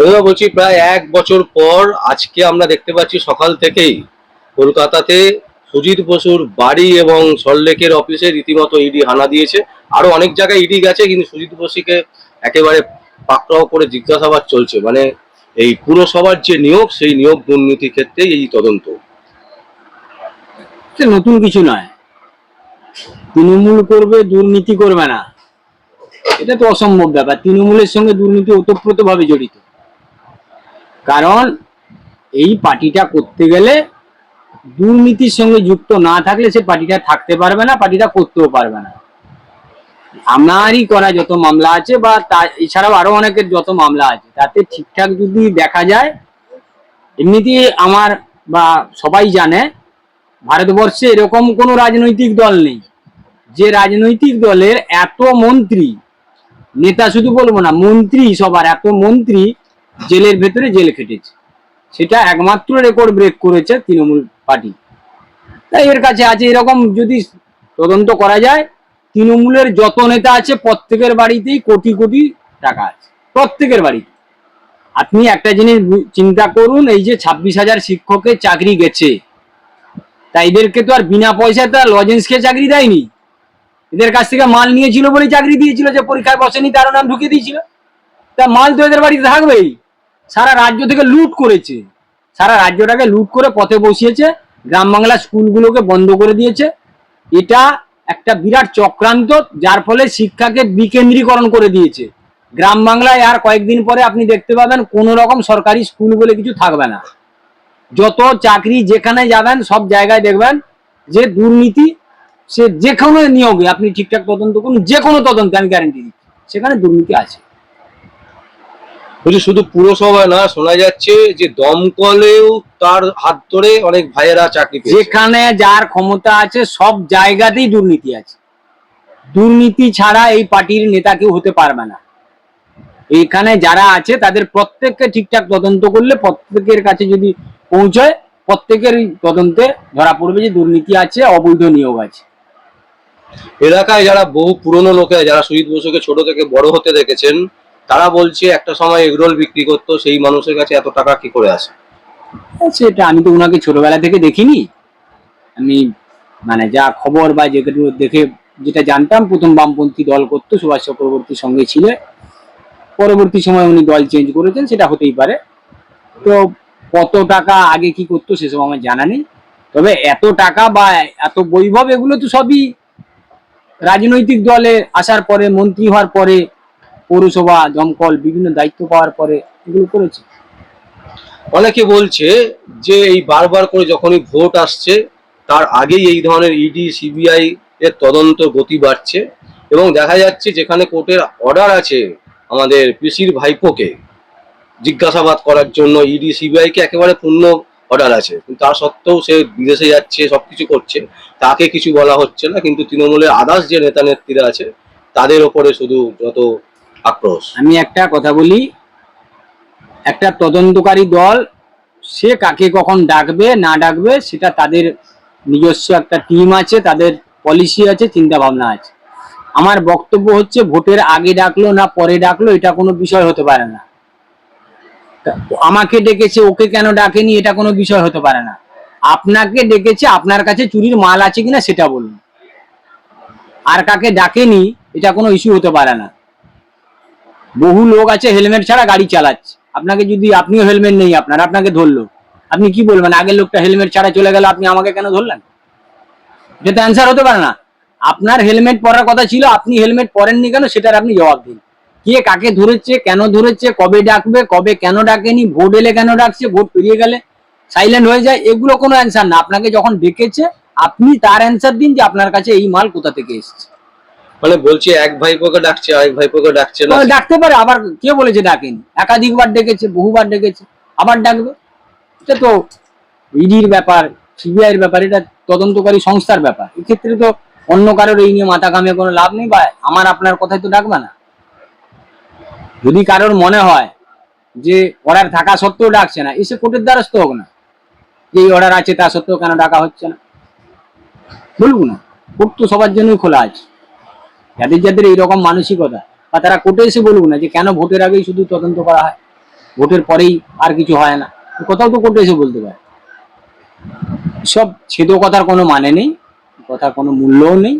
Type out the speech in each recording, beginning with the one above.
বলছি প্রায় এক বছর পর আজকে আমরা দেখতে পাচ্ছি সকাল থেকেই কলকাতাতে সুজিত বসুর বাড়ি এবং সল্টলেকের অফিসে রীতিমতো ইডি হানা দিয়েছে। আরও অনেক জায়গায় ইডি গেছে, কিন্তু সুজিত বসুকে একেবারে পাকড়াও করে জিজ্ঞাসাবাদ চলছে। মানে এই পুরসভার যে নিয়োগ, সেই নিয়োগ দুর্নীতি ক্ষেত্রে এই তদন্ত। নতুন কিছু নয়। তৃণমূল করবে, দুর্নীতি করবে না। এটা তো অসম্ভব ব্যাপার। তৃণমূলের সঙ্গে দুর্নীতি ওতপ্রোতভাবে জড়িত। কারণ এই পার্টিটা করতে গেলে দুর্নীতির সঙ্গে যুক্ত না থাকলে সে পার্টিটা থাকতে পারবে না, পার্টিটা করতেও পারবে না। আমারই করা যত মামলা আছে বা তা, এছাড়াও আরও অনেকের যত মামলা আছে, তাতে ঠিকঠাক যদি দেখা যায়, এমনিতে আমার বা সবাই জানে, ভারতবর্ষে এরকম কোনো রাজনৈতিক দল নেই, যে রাজনৈতিক দলের এত মন্ত্রী, নেতা শুধু বলব না, মন্ত্রী সবার, এত মন্ত্রী জেলের ভেতরে জেল খেটেছে। সেটা একমাত্র রেকর্ড ব্রেক করেছে তৃণমূল পার্টি। তাই এর কাছে আছে এরকম যদি তদন্ত করা যায়, তৃণমূলের যত নেতা আছে, প্রত্যেকের বাড়িতেই কোটি কোটি টাকা আছে। প্রত্যেকের বাড়িতে। আপনি একটা জিনিস চিন্তা করুন, এই যে ছাব্বিশ হাজার শিক্ষকের চাকরি গেছে। তা এদেরকে তো আর বিনা পয়সায় তার লজেন্স খেয়ে চাকরি দেয়নি। এদের কাছ থেকে মাল নিয়েছিল বলে চাকরি দিয়েছিল যে পরীক্ষায় বসেনি তারও নাম ঢুকিয়ে দিয়েছিল। তা মাল তো এদের বাড়িতে থাকবেই। সারা রাজ্য থেকে লুট করেছে। সারা রাজ্যটাকে লুট করে পথে বসিয়েছে, গ্রাম বাংলা স্কুলগুলোকে বন্ধ করে দিয়েছে। এটা একটা বিরাট চক্রান্ত, যার ফলে শিক্ষাকে বিকেন্দ্রীকরণ করে দিয়েছে। গ্রাম বাংলায় আর কয়েকদিন পরে আপনি দেখতে পাবেন, কোনো রকম সরকারি স্কুল বলে কিছু থাকবে না। যত চাকরি যেখানে যাবেন, সব জায়গায় দেখবেন যে দুর্নীতি, সে যে কোনো নিয়োগে আপনি ঠিকঠাক তদন্ত করুন যে কোনো তদন্তে আমি গ্যারান্টি দিচ্ছি, সেখানে দুর্নীতি আছে। বলছি শুধু পুরসভায় না শোনা যাচ্ছে যে দমকলেও তার হাত ধরে অনেক ভাইয়েরা চাকরি যেখানে যার ক্ষমতা আছে সব জায়গাতেই দুর্নীতি আছে। দুর্নীতি ছাড়া এই পার্টির নেতা কেউ হতে পারবে না। এখানে যারা আছে তাদের প্রত্যেককে ঠিকঠাক তদন্ত করলে প্রত্যেকের কাছে যদি পৌঁছয় প্রত্যেকের তদন্তে ধরা পড়বে যে দুর্নীতি আছে অবৈধ নিয়োগ আছে। এলাকায় যারা বহু পুরনো লোকেরা যারা শহীদ বসুকে ছোট থেকে বড় হতে দেখেছেন তারা বলছে একটা সময় এগরোল বিক্রি করতো, সেই মানুষের কাছে এত টাকা কি করে আসে সেটা আমি তো ওনাকে ছোটবেলা থেকে দেখিনি। আমি মানে যা খবর বা যেগুলো দেখে যেটা জানতাম, প্রথম বামপন্থী দল করতো, সুভাষ চক্রবর্তীর সঙ্গে ছিল। পরবর্তী সময় উনি দল চেঞ্জ করেছেন, সেটা হতেই পারে। তো কত টাকা আগে কি করতো, সেসব আমার জানা নেই। তবে এত টাকা বা এত বৈভব, এগুলো তো সবই রাজনৈতিক দলে আসার পরে, মন্ত্রী হওয়ার পরে পৌরসভা দমকল বিভিন্ন দায়িত্ব পাওয়ার পরে এগুলো করেছে। অনেকে বলছে যে এই বারবার করে যখনই ভোট আসছে, তার আগেই এই ধরনের ইডি সিবিআই এর তদন্ত গতি বাড়ছে এবং দেখা যাচ্ছে যেখানে কোর্টের অর্ডার আছে আমাদের পিসির ভাইপোকে জিজ্ঞাসাবাদ করার জন্য ইডি সিবিআই কে একেবারে পূর্ণ অর্ডার আছে। কিন্তু তা সত্ত্বেও সে বিদেশে যাচ্ছে, সবকিছু করছে। তাকে কিছু বলা হচ্ছে না, কিন্তু তৃণমূলের আদার্স যে নেতা নেত্রীরা আছে, তাদের ওপরে শুধু যত আক্রোশ। আমি একটা কথা বলি, একটা তদন্তকারী দল, সে কাকে কখন ডাকবে, না ডাকবে, সেটা তাদের নিজস্ব একটা টিম আছে, তাদের পলিসি আছে চিন্তা ভাবনা আছে। আমার বক্তব্য হচ্ছে, ভোটের আগে ডাকলো না পরে ডাকলো, এটা কোনো বিষয় হতে পারে না। আমাকে ডেকেছে, ওকে কেন ডাকেনি, এটা কোনো বিষয় হতে পারে না। আপনাকে ডেকেছে, আপনার কাছে চুরির মাল আছে কিনা, সেটা বলুন। আর কাকে ডাকেনি, এটা কোনো ইস্যু হতে পারে না। বহু লোক আছে, হেলমেট ছাড়া গাড়ি চালাচ্ছে। আপনাকে যদি, আপনিও হেলমেট নেই আপনার, আপনাকে ধরলো। আপনি কি বলবেন, আগের লোকটা হেলমেট ছাড়া চলে গেল, আপনি আমাকে কেন ধরলেন? এটা তো অ্যান্সার হতে পারে না। আপনার হেলমেট পরার কথা ছিল, আপনি হেলমেট পরেননি কেন সেটার আপনি জবাব দিন। কে কাকে ধরেছে, কেন ধরেছে, কবে ডাকবে, কবে কেন ডাকেনি, ভোট এলে কেন ডাকছে, ভোট পেরিয়ে গেলে সাইলেন্ট হয়ে যায়, এগুলো কোনো অ্যান্সার না। আপনাকে যখন ডেকেছে, আপনি তার অ্যান্সার দিন যে আপনার কাছে এই মাল কোথা থেকে এসেছে। মানে বলছে এক ভাইপোকে ডাকছে, আরেক ভাইপোকে ডাকছে না। ডাকতে পারে, আবার কে বলেছে ডাকেনি। একাধিকবার ডেকেছে, বহুবার ডেকেছে, আবার ডাকবে। এটা তো ইডির ব্যাপার সিবিআই এর ব্যাপার, এটা তদন্তকারী সংস্থার ব্যাপার। এক্ষেত্রে তো অন্য কারোর এই নিয়ে মাথা কামিয়ে কোনো লাভ নেই, বা আমার আপনার কথাই তো ডাকবে না। যদি কারোর মনে হয় যে অর্ডার থাকা সত্ত্বেও ডাকছে না, এসে কোর্টের দ্বারস্থ হোক না। যে এই অর্ডার আছে তা সত্ত্বেও কেন ডাকা হচ্ছে না? বলব না, কোর্ট তো সবার জন্যই খোলা আছে। যাদের যাদের এইরকম মানসিকতা বা তারা কোর্টে এসে বলুক না যে কেন ভোটের আগেই শুধু তদন্ত করা হয়? ভোটের পরেই আর কিছু হয় না। কথাও তো কোর্টে এসে বলতে পারে। সব ছেদ কথার কোনো মানে নেই, কথার কোনো মূল্যও নেই।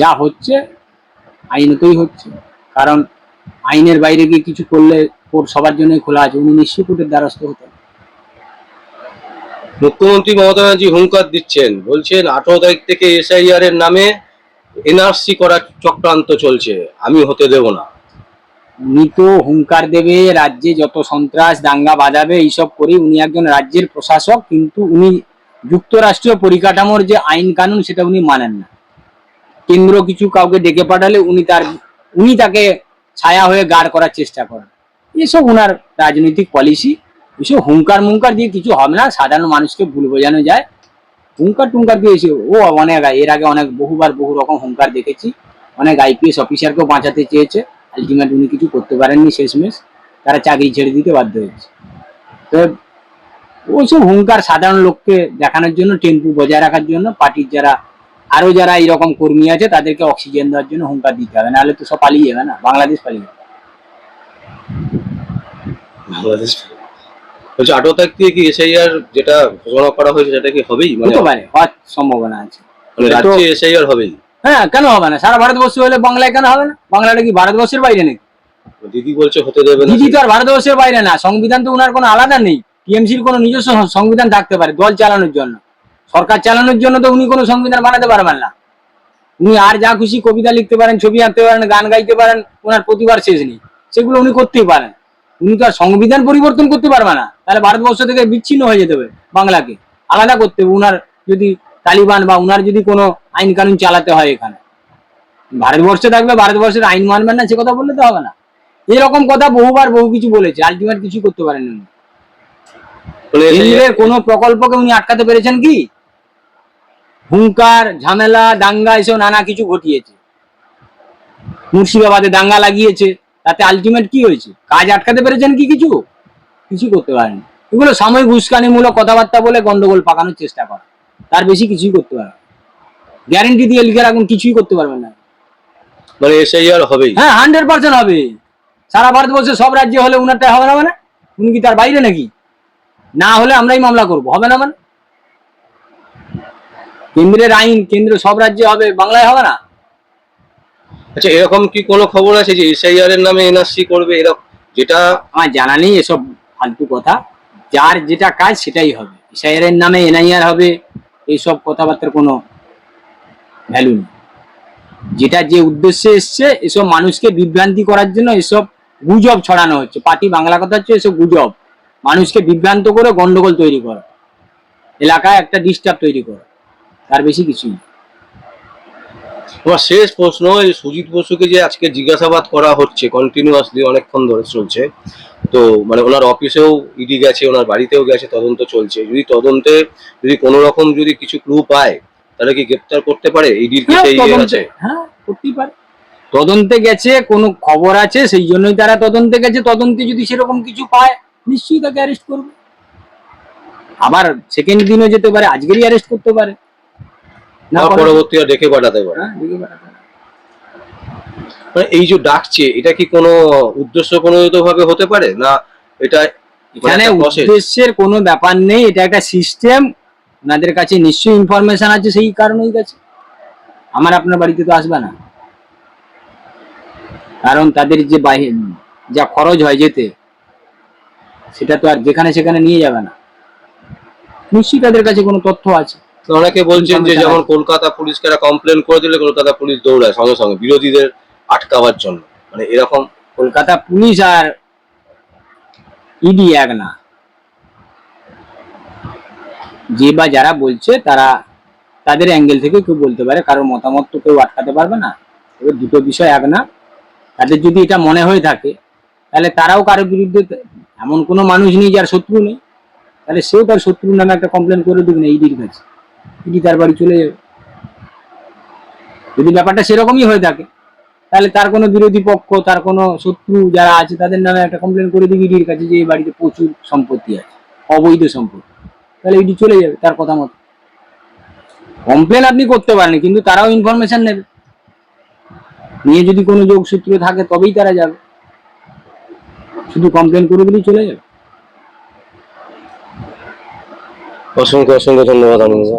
যা হচ্ছে, আইনতই হচ্ছে। কারণ আইনের বাইরে গিয়ে কিছু করলে কোর্ট সবার জন্যই খোলা আছে, উনি নিশ্চয়ই কোর্টের দ্বারস্থ হতেন। মুখ্যমন্ত্রী মমতা ব্যানার্জি হুঙ্কার দিচ্ছেন। বলছেন, আঠারো তারিখ থেকে এসআইআর এর নামে এনআরসি করার চক্রান্ত চলছে, আমি হতে দেব না। উনি তো হুঙ্কার দেবে, রাজ্যে যত সন্ত্রাস দাঙ্গা বাজাবে, এইসব করে উনি একজন রাজ্যের প্রশাসক, কিন্তু উনি যুক্তরাষ্ট্রীয় পরিকাঠামোর যে আইন কানুন, সেটা উনি মানেন না। কেন্দ্র কিছু কাউকে ডেকে পাঠালে উনি তার, উনি তাকে ছায়া হয়ে গার্ড করার চেষ্টা করেন। এসব ওনার রাজনৈতিক পলিসি এসব হুঙ্কার মুঙ্কার দিয়ে কিছু হবে না, সাধারণ মানুষকে ভুল বোঝানো যায়। হুঙ্কার টুঙ্কার দিয়ে এসে ও অনেক এর আগে অনেক, বহুবার বহু রকম হুঙ্কার দেখেছি। অনেক আইপিএস অফিসারকেও বাঁচাতে চেয়েছে। আলটিমেট উনি কিছু করতে পারেননি, শেষমেশ তারা চাকরি ছেড়ে দিতে বাধ্য হয়েছে। তো ওইসব হুঙ্কার সাধারণ লোককে দেখানোর জন্য, টেম্পু বজায় রাখার জন্য, পার্টির যারা আরও যারা এরকম কর্মী আছে, তাদেরকে অক্সিজেন দেওয়ার জন্য হুঙ্কার দিতে হবে। নাহলে তো সব পালিয়ে যাবে না, বাংলাদেশ পালিয়ে যাবে। বাংলাদেশ বলছে আঠারো তারিখ থেকে কি এসআইআর যেটা ঘোষণা করা হয়েছে সেটা কি হবেই? মানে হতে পারে হওয়ার সম্ভাবনা আছে। মানে তো- রাজ্যে এসআইআর হবেই। হ্যাঁ কেন হবে না? সারা ভারতবর্ষ হলে বাংলায় কেন হবে না? বাংলাটা কি ভারতবর্ষের বাইরে নাকি? দিদি বলছে হতে দেবে না। দিদি তো আর ভারতবর্ষের বাইরে না। সংবিধান তো কোনো আলাদা নেই। টিএমসির কোনো নিজস্ব সং- সংবিধান থাকতে পারে দল চালানোর জন্য। সরকার চালানোর জন্য তো উনি কোনো সংবিধান বানাতে পারবেন না। উনি আর যা খুশি কবিতা লিখতে পারেন ছবি আঁকতে পারেন গান গাইতে পারেন ওনার প্রতিবার শেষ নেই। সেগুলো উনি করতেই পারেন। উনি তো আর সংবিধান পরিবর্তন করতে পারবে না। তাহলে ভারতবর্ষ থেকে বিচ্ছিন্ন হয়ে যেতে হবে বাংলাকে। আলাদা করতে হবে। উনার যদি তালিবান বা উনার যদি কোনো আইন কানুন চালাতে হয় এখানে। ভারতবর্ষে থাকবে ভারতবর্ষের আইন মানবেন না সে কথা বললে তো হবে না। এরকম কথা বহুবার বহু কিছু বলেছে। আলটিমেট কিছু করতে পারেন উনি। কেন্দ্রের কোন প্রকল্পকে উনি আটকাতে পেরেছেন কি? হুঙ্কার ঝামেলা দাঙ্গা এসব নানা কিছু ঘটিয়েছে। মুর্শিদাবাদে দাঙ্গা লাগিয়েছে। তাতে আলটিমেট কি হয়েছে? কাজ আটকাতে পেরেছেন কি কিছু? কিছু করতে পারেন এগুলো সাময়িক উস্কানিমূলক কথাবার্তা বলে গন্ডগোল পাকানোর চেষ্টা করা। তার বেশি কিছুই করতে পারে গ্যারেন্টি দিয়ে লিখে রাখুন কিছুই করতে পারবেন না। মানে এসআইআর হবেই। হ্যাঁ হান্ড্রেড পার্সেন্ট হবে। সারা ভারতবর্ষে সব রাজ্যে হলে উনারটা হবে না মানে? উনি কি তার বাইরে নাকি? না হলে আমরাই মামলা করব হবে না মানে? কেন্দ্রের আইন কেন্দ্র সব রাজ্যে হবে বাংলায় হবে না? আচ্ছা এরকম কি কোনো খবর আছে যে এসআইআর এর নামে এনআরসি করবে? এরকম যেটা আমার জানা নেই এসব ফালতু কথা। যার যেটা কাজ সেটাই হবে। এসআইআর এর নামে এনআইআর হবে, এইসব কথাবার্তার কোনো ভ্যালু নেই। যেটা যে উদ্দেশ্যে এসছে, এসব মানুষকে বিভ্রান্তি করার জন্য এসব গুজব ছড়ানো হচ্ছে। পার্টি বাংলা কথা হচ্ছে এসব গুজব। মানুষকে বিভ্রান্ত করে গন্ডগোল তৈরি করা। এলাকায় একটা ডিস্টার্ব তৈরি করা। তার বেশি কিছুই। আমার শেষ প্রশ্ন এই সুজিত বসুকে যে আজকে জিজ্ঞাসাবাদ করা হচ্ছে কন্টিনিউয়াসলি অনেকক্ষণ ধরে চলছে তো মানে ওনার অফিসেও ইডি গেছে ওনার বাড়িতেও গেছে তদন্ত চলছে। যদি তদন্তে যদি কোনো রকম যদি কিছু ক্লু পায় তাহলে কি গ্রেপ্তার করতে পারে? ইডির কি হ্যাঁ, সেই তদন্তে আছে হ্যাঁ করতেই পারে। তদন্তে গেছে কোনো খবর আছে? সেই জন্যই তারা তদন্তে গেছে। তদন্তে যদি সেরকম কিছু পায় নিশ্চয়ই তাকে অ্যারেস্ট করবে। আবার সেকেন্ড দিনও যেতে পারে আজকেরই অ্যারেস্ট করতে পারে। পরবর্তী ডেকে পাঠাতে পারে। হ্যাঁ। মানে এই যে ডাকছে এটা কি কোনো উদ্দেশ্য প্রণোদিত ভাবে হতে পারে? না এটা এখানে একটা উদ্দেশ্যের কোনো ব্যাপার নেই এটা একটা সিস্টেম ওনাদের কাছে নিশ্চয়ই ইনফরমেশন আছে সেই কারণেই গেছে। আমার আপনার বাড়িতে তো আসবে না। কারণ তাদের যে বাহি যা খরচ হয় যেতে সেটা তো আর যেখানে সেখানে নিয়ে যাবে না। নিশ্চয়ই তাদের কাছে কোনো তথ্য আছে। অনেকে বলছেন যে যেমন কলকাতা পুলিশকে কমপ্লেন করে দিলে কলকাতা পুলিশ দৌড়ায় সঙ্গে সঙ্গে বিরোধীদের আটকাবার জন্য। মানে এরকম কলকাতা পুলিশ আর ইডি এক না। যে বা যারা বলছে তারা তাদের অ্যাঙ্গেল থেকে কেউ বলতে পারে কারোর মতামত তো কেউ আটকাতে পারবে না। তবে দুটো বিষয় এক না। তাদের যদি এটা মনে হয়ে থাকে তাহলে তারাও কারোর বিরুদ্ধে এমন কোনো মানুষ নেই যার শত্রু নেই। তাহলে সেও তার শত্রু নামে একটা কমপ্লেন করে দেবে না ইডির কাছে। ইডি তার বাড়ি চলে যাবে? যদি ব্যাপারটা সেরকমই হয়ে থাকে, তাহলে তার কোনো বিরোধী পক্ষ, তার কোনো শত্রু যারা আছে, তাদের নামে একটা কমপ্লেন করে দিবি ইডির কাছে যে এই বাড়িতে প্রচুর সম্পত্তি আছে, অবৈধ সম্পত্তি। তাহলে ইডি চলে যাবে তার কথা মতো। কমপ্লেন আপনি করতে পারেন কিন্তু তারাও ইনফরমেশন নেবে। নিয়ে যদি কোনো যোগসূত্র থাকে, তবেই তারা যাবে। শুধু কমপ্লেন করে দিলেই চলে যাবে। অসংখ্য অসংখ্য ধন্যবাদ আনন্দ